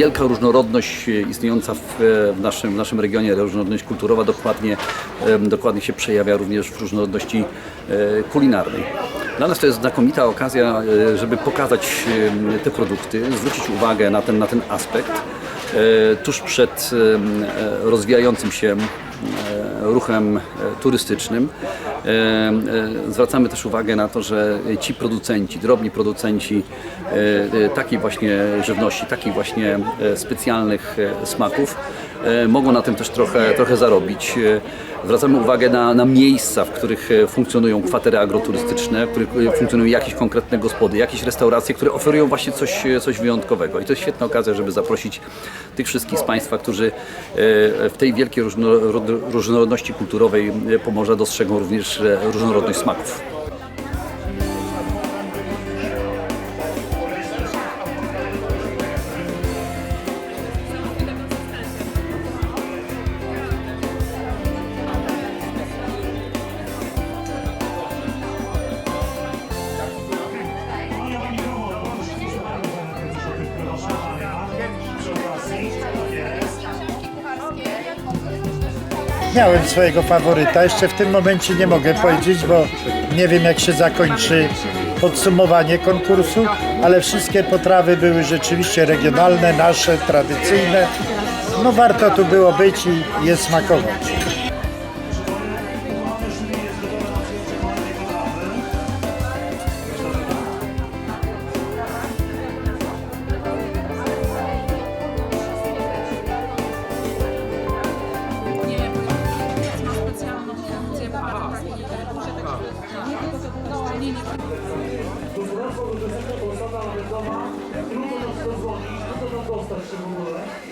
wielka różnorodność e, istniejąca w, e, w, naszym, w naszym regionie, różnorodność kulturowa dokładnie, dokładnie się przejawia również w różnorodności e, kulinarnej. Dla nas to jest znakomita okazja, żeby pokazać te produkty, zwrócić uwagę na ten, na ten aspekt tuż przed rozwijającym się ruchem turystycznym. E, e, Zwracamy też uwagę na to, że ci producenci, drobni producenci e, takiej właśnie żywności, takich właśnie specjalnych smaków mogą na tym też trochę, trochę zarobić. Zwracamy uwagę na, na miejsca, w których e, funkcjonują kwatery agroturystyczne, w których e, funkcjonują jakieś konkretne gospody, jakieś restauracje, które oferują właśnie coś, e, coś wyjątkowego. I to jest świetna okazja, żeby zaprosić tych wszystkich z Państwa, którzy w tej wielkiej różnorod- różnorodności kulturowej Pomorza dostrzegą również różnorodność smaków. Miałem swojego faworyta, jeszcze w tym momencie nie mogę powiedzieć, bo nie wiem jak się zakończy podsumowanie konkursu, ale wszystkie potrawy były rzeczywiście regionalne, nasze, tradycyjne. No warto tu było być i je smakować. Trudno dostać się w ogóle.